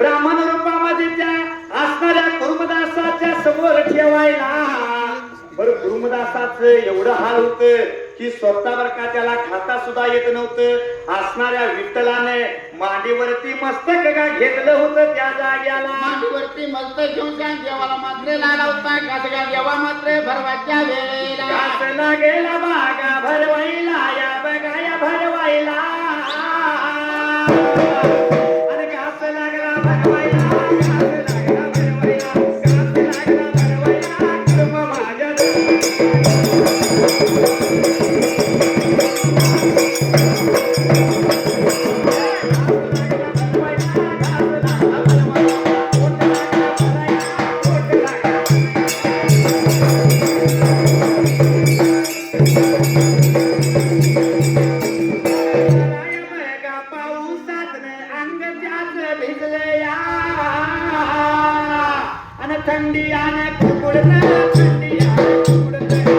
ब्राह्मण रूपामध्ये त्या असणाऱ्या कुरुमदासाच्या समोर ठेवायला. बरं कुरुमदासाच एवढं हाल होत की स्वतः बर का त्याला खाता सुद्धा येत नव्हतं. असणाऱ्या विठ्ठलाने मांडीवरती मस्तक का घेतलं होतं त्या जाग्याला? मांडीवरती मस्त घेऊन त्या देवाला मात्र लाडा होता. का देवा मात्र भरवाच्या वेळेला. गेला बागा भरवायला. थंडी आणि कुकुडन थंडी आणि कुकुडन येतला